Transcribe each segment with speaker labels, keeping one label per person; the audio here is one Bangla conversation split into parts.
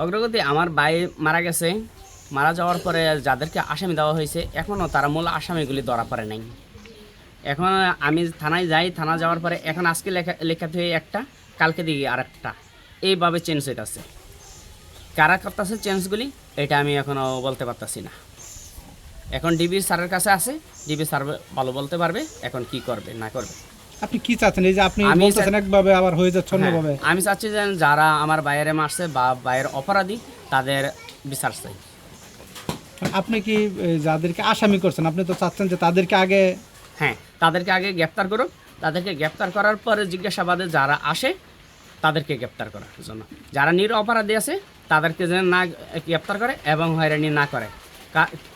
Speaker 1: অগ্রগতি আমার ভাই মারা গেছে। মারা যাওয়ার পরে যাদেরকে আসামি দেওয়া হয়েছে এখনও তারা মূল আসামিগুলি ধরা পড়ে নাই। এখন আমি থানায় যাই, থানা যাওয়ার পরে এখন আজকে লেখা লেখা থেকে একটা, কালকে দিকে আর একটা। এইভাবে চেঞ্জ হইতেছে। কারা করতেছে চেঞ্জগুলি এটা আমি এখনও বলতে পারতাছি না। এখন ডিবি স্যারের কাছে আছে ডিবি স্যার ভালো বলতে পারবে, এখন কি করবে, না করবে।
Speaker 2: আপনি কি চাচ্ছেন? এই যে আপনি
Speaker 1: আমি
Speaker 2: বলতেছেন একভাবে আবার হয়ে যাচ্ছে অন্যভাবে
Speaker 1: হ্যাঁ, আমি চাচ্ছি যে যারা আমার বাইরে মারছে বা বাইরের অপরাধী তাদের বিচার চাই।
Speaker 2: আপনি কি যাদেরকে আসামি করছেন আপনি তো চাচ্ছেন যে তাদেরকে আগে
Speaker 1: হ্যাঁ তাদেরকে আগে গ্রেপ্তার করুক। তাদেরকে গ্রেপ্তার করার পরে জিজ্ঞাসাবাদে যারা আসে তাদেরকে গ্রেপ্তার করার জন্য। যারা নির অপরাধী আছে তাদেরকে যেন না গ্রেপ্তার করে এবং হয়রানি না করে।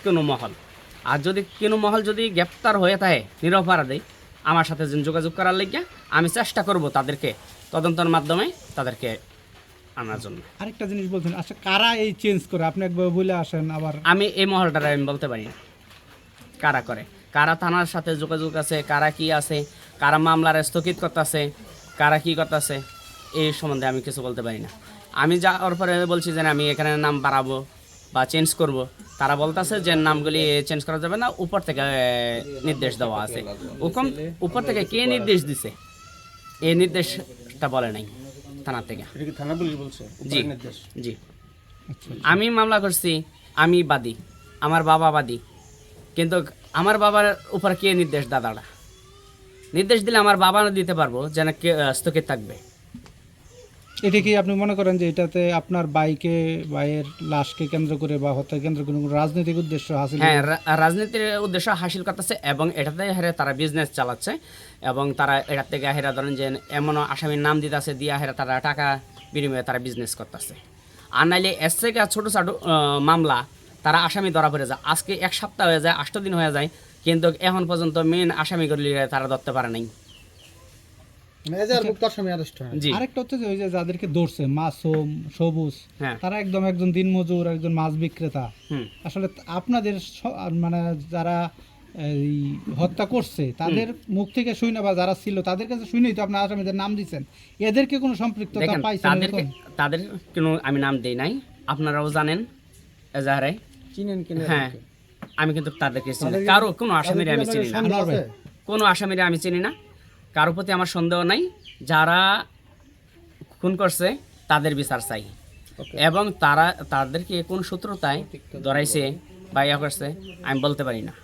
Speaker 1: কোনো মহল। আর যদি কোনো মহল যদি গ্রেপ্তার হয়ে থাকে নিরপরাধী আমার সাথে যেন যোগাযোগ করার লেগে আমি চেষ্টা করব তাদেরকে তদন্তের মাধ্যমে তাদেরকে আনার জন্য।
Speaker 2: আরেকটা জিনিস বলছেন আচ্ছা কারা এই চেঞ্জ করে? আপনি একবার বলে আসেন আবার।
Speaker 1: আমি এই মহলটার আমি বলতে পারি না। কারা করে? কারা থানার সাথে যোগাযোগ আছে? কারা কি আছে? কারা মামলার স্থগিত করতেছে? কারা কি করতেছে? এই সম্বন্ধে আমি কিছু বলতে পারি না। আমি যাওয়ার পরে বলছি যে আমি এখানে নাম বাড়াবো বা চেঞ্জ করব। তারা বলতেছে যে নামগুলি চেঞ্জ করা যাবে না উপর থেকে নির্দেশ দেওয়া আছে। হুকুম উপর থেকে কে নির্দেশ দিছে? এই নির্দেশটা বলে নাই থানা থেকে জি জি।
Speaker 2: আচ্ছা
Speaker 1: আমি মামলা করছি আমি বাদী আমার বাবা বাদী। কিন্তু আমার বাবার উপর কে নির্দেশ দাদারা? নির্দেশ দিলে আমার বাবা দিতে পারব যেন কে স্থগিত থাকবে।
Speaker 2: এটা কি আপনি মনে করেন যে এটাতে আপনার বাইকে, বাইয়ের লাশকে কেন্দ্র করে বা হত্যা কেন্দ্র করে কোনো রাজনৈতিক উদ্দেশ্য হাসিল
Speaker 1: হ্যাঁ রাজনীতির উদ্দেশ্য হাসিল করতেছে এবং এটাতে হেরে তারা বিজনেস চালাচ্ছে এবং তারা এটার থেকে হেরা ধরেন যে এমন আসামির নাম দিতেছে, দিয়া হেরা তারা টাকা বিনিময়ে তারা বিজনেস করতেছে। আর নাইলে এর থেকে ছোটো ছোটো মামলা, তারা আসামি ধরা পড়ে যায়। আজকে এক সপ্তাহ হয়ে যায়, আষ্ট দিন হয়ে যায়, কিন্তু এখন পর্যন্ত মেন আসামিগুলি তারা ধরতে পারে নাই
Speaker 3: মেজার মুক্ত আসামি অ্যারেস্ট হয়
Speaker 1: জি
Speaker 2: আরেকটা। হচ্ছে যে ওই যে যাদেরকে ধরছে মাসুম সবুজ
Speaker 1: হ্যাঁ।
Speaker 2: তারা একদম একজন দিনমজুর একজন মাছ বিক্রেতা। আসলে আপনাদের মানে যারা এই হত্যা করছে তাদের মুখ থেকে শুনে বা যারা ছিল তাদের কাছে শুনেই তো আপনার আসামিদের নাম দিচ্ছেন। এদেরকে কোনো সম্পৃক্ততা পাইছেন
Speaker 1: তাদেরকে তাদের কোনো আমি নাম দেই নাই। আপনারাও জানেন এজাহারে।
Speaker 3: চিনেন কিনা
Speaker 1: হ্যাঁ। আমি কিন্তু তাদেরকে চিনি কারও কোনো আসামিরে আমি চিনি না। কোনো আসামিরে আমি চিনি না। কারোর প্রতি আমার সন্দেহ নাই যারা খুন করছে তাদের বিচার চাই। এবং তারা তাদেরকে কোন সূত্রতায় ধরাইছে বা ইয়া করছে আমি বলতে পারি না।